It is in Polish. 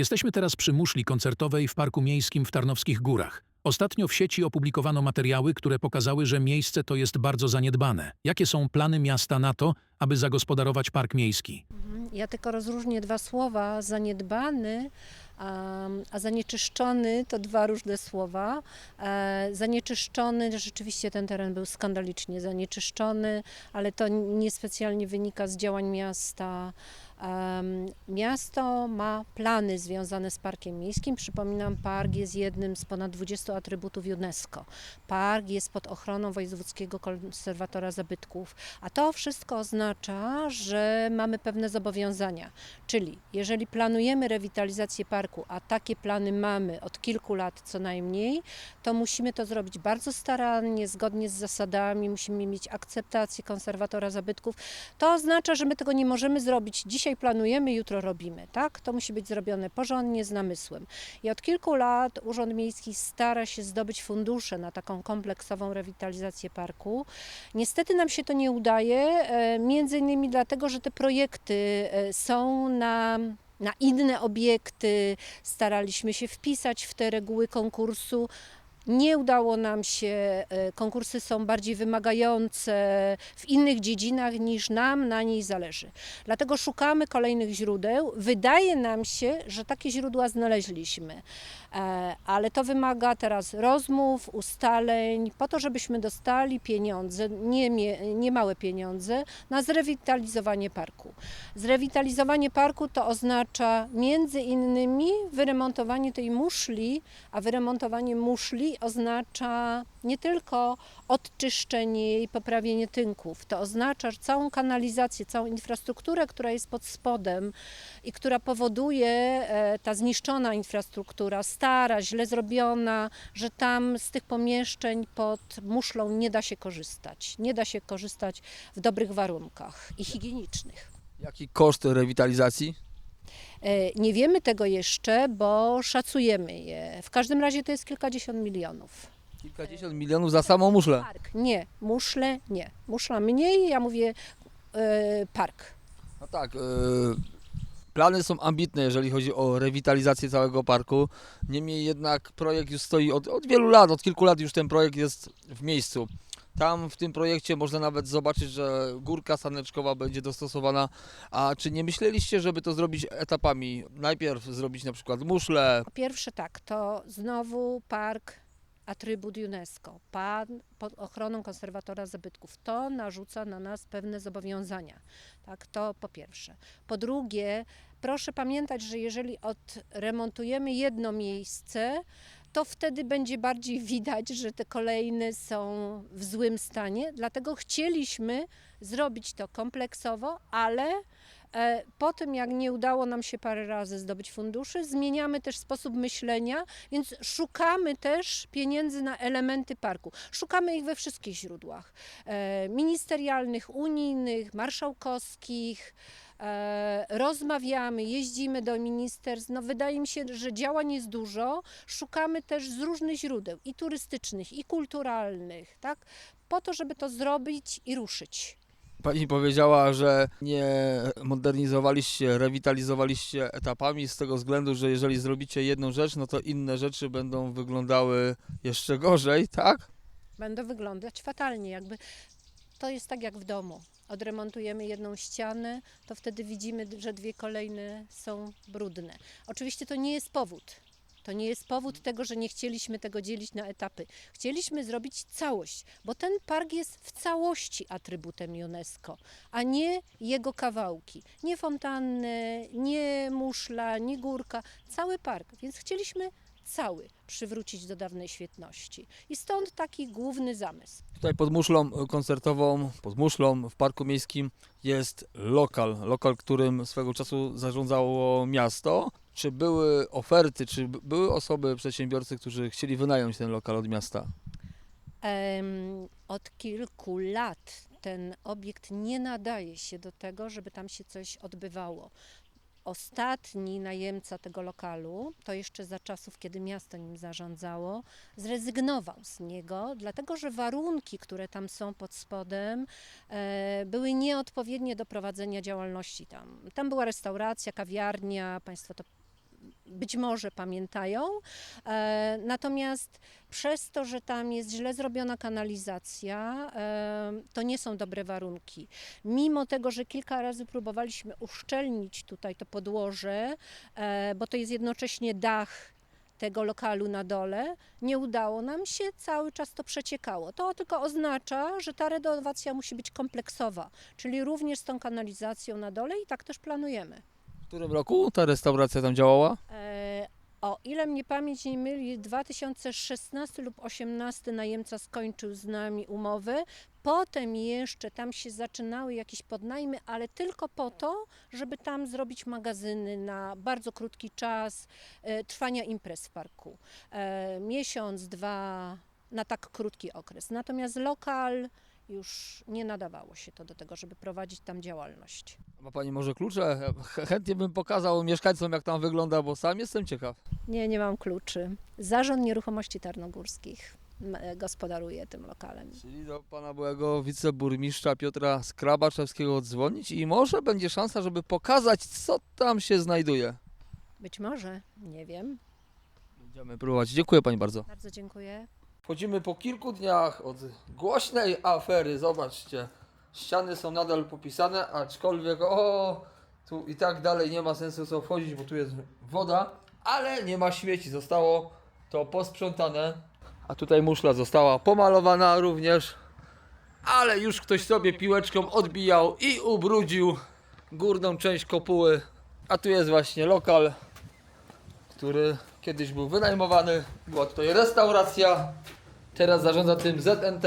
Jesteśmy teraz przy muszli koncertowej w Parku Miejskim w Tarnowskich Górach. Ostatnio w sieci opublikowano materiały, które pokazały, że miejsce to jest bardzo zaniedbane. Jakie są plany miasta na to, aby zagospodarować park miejski? Ja tylko rozróżnię dwa słowa. Zaniedbany, a, zanieczyszczony to dwa różne słowa. E, zanieczyszczony, rzeczywiście ten teren był skandalicznie zanieczyszczony, ale to niespecjalnie wynika z działań miasta. Miasto ma plany związane z parkiem miejskim. Przypominam, park jest jednym z ponad 20 atrybutów UNESCO. Park jest pod ochroną Wojewódzkiego Konserwatora Zabytków, a to wszystko oznacza, że mamy pewne zobowiązania. Czyli jeżeli planujemy rewitalizację parku, a takie plany mamy od kilku lat co najmniej, to musimy to zrobić bardzo starannie, zgodnie z zasadami, musimy mieć akceptację konserwatora zabytków. To oznacza, że my tego nie możemy zrobić dzisiaj planujemy, jutro robimy, tak? To musi być zrobione porządnie, z namysłem. I od kilku lat Urząd Miejski stara się zdobyć fundusze na taką kompleksową rewitalizację parku. Niestety nam się to nie udaje, e, między innymi dlatego, że te projekty e, są na na inne obiekty, staraliśmy się wpisać w te reguły konkursu. Nie udało nam się, e, konkursy są bardziej wymagające w innych dziedzinach niż nam na niej zależy. Dlatego szukamy kolejnych źródeł. Wydaje nam się, że takie źródła znaleźliśmy, E, ale to wymaga teraz rozmów, ustaleń, po to, żebyśmy dostali pieniądze, nie, nie małe pieniądze, na zrewitalizowanie parku. Zrewitalizowanie parku to oznacza między innymi wyremontowanie tej muszli, a wyremontowanie muszli oznacza nie tylko odczyszczenie jej, poprawienie tynków. To oznacza całą kanalizację, całą infrastrukturę, która jest pod spodem i która powoduje e, ta zniszczona infrastruktura, stara, źle zrobiona, że tam z tych pomieszczeń pod muszlą nie da się korzystać. Nie da się korzystać w dobrych warunkach i higienicznych. Jaki koszt rewitalizacji? E, Nie wiemy tego jeszcze, bo szacujemy je. W każdym razie to jest kilkadziesiąt milionów. Kilkadziesiąt milionów za samą muszlę. Park, nie, muszle nie. Muszla mniej, ja mówię e, park. No tak, yy, plany są ambitne, jeżeli chodzi o rewitalizację całego parku. Niemniej jednak projekt już stoi od, od wielu lat, od kilku lat już ten projekt jest w miejscu. Tam w tym projekcie można nawet zobaczyć, że górka saneczkowa będzie dostosowana. A czy nie myśleliście, żeby to zrobić etapami? Najpierw zrobić na przykład muszlę, Po pierwsze tak, to znowu park atrybut UNESCO, pan pod ochroną konserwatora zabytków. To narzuca na nas pewne zobowiązania. Tak, to po pierwsze. Po drugie, proszę pamiętać, że jeżeli odremontujemy jedno miejsce, to wtedy będzie bardziej widać, że te kolejne są w złym stanie. Dlatego chcieliśmy zrobić to kompleksowo, ale Po tym, jak nie udało nam się parę razy zdobyć funduszy, zmieniamy też sposób myślenia, więc szukamy też pieniędzy na elementy parku. Szukamy ich we wszystkich źródłach: e, ministerialnych, unijnych, marszałkowskich. E, Rozmawiamy, jeździmy do ministerstw. No, wydaje mi się, że działań jest dużo. Szukamy też z różnych źródeł i turystycznych, i kulturalnych, tak? Po to, żeby to zrobić i ruszyć. Pani powiedziała, że nie modernizowaliście, rewitalizowaliście etapami z tego względu, że jeżeli zrobicie jedną rzecz, no to inne rzeczy będą wyglądały jeszcze gorzej, tak? będą wyglądać fatalnie. Jakby to jest tak jak w domu. Odremontujemy jedną ścianę, to wtedy widzimy, że dwie kolejne są brudne. Oczywiście to nie jest powód. To nie jest powód tego, że nie chcieliśmy tego dzielić na etapy. Chcieliśmy zrobić całość, bo ten park jest w całości atrybutem UNESCO, a nie jego kawałki. Nie fontannę, nie muszla, nie górka, cały park. Więc chcieliśmy cały przywrócić do dawnej świetności. I stąd taki główny zamysł. Tutaj pod muszlą koncertową, pod muszlą w parku miejskim jest lokal, lokal, którym swego czasu zarządzało miasto. Czy były oferty, czy były osoby, przedsiębiorcy, którzy chcieli wynająć ten lokal od miasta? Em, Od kilku lat ten obiekt nie nadaje się do tego, żeby tam się coś odbywało. Ostatni najemca tego lokalu, to jeszcze za czasów, kiedy miasto nim zarządzało, zrezygnował z niego, dlatego że warunki, które tam są pod spodem, e, były nieodpowiednie do prowadzenia działalności tam. Tam była restauracja, kawiarnia, Państwo to być może pamiętają. E, Natomiast przez to, że tam jest źle zrobiona kanalizacja, e, to nie są dobre warunki. Mimo tego, że kilka razy próbowaliśmy uszczelnić tutaj to podłoże, e, bo to jest jednocześnie dach tego lokalu na dole, nie udało nam się, cały czas to przeciekało. To tylko oznacza, że ta renowacja musi być kompleksowa, czyli również z tą kanalizacją na dole i tak też planujemy. Którym roku ta restauracja tam działała? E, O ile mnie pamięć nie myli, 2016 lub 2018 najemca skończył z nami umowę. Potem jeszcze tam się zaczynały jakieś podnajmy, ale tylko po to, żeby tam zrobić magazyny na bardzo krótki czas e, trwania imprez w parku. E, miesiąc, dwa, na tak krótki okres. Natomiast lokal już nie nadawało się to do tego, żeby prowadzić tam działalność. Ma Pani może klucze? Ch- Chętnie bym pokazał mieszkańcom, jak tam wygląda, bo sam jestem ciekaw. Nie, nie mam kluczy. Zarząd Nieruchomości Tarnogórskich e, gospodaruje tym lokalem. Czyli do pana byłego wiceburmistrza Piotra Skrabaczewskiego dzwonić i może będzie szansa, żeby pokazać, co tam się znajduje. Być może, nie wiem. Będziemy próbować. Dziękuję Pani bardzo. Bardzo dziękuję. Wchodzimy po kilku dniach od głośnej afery. Zobaczcie, ściany są nadal popisane, aczkolwiek o, tu i tak dalej nie ma sensu co wchodzić, bo tu jest woda, ale nie ma śmieci. Zostało to posprzątane. A tutaj muszla została pomalowana również, ale już ktoś sobie piłeczką odbijał i ubrudził górną część kopuły. A tu jest właśnie lokal, który kiedyś był wynajmowany. Była tutaj restauracja. Teraz zarządza tym ZNT.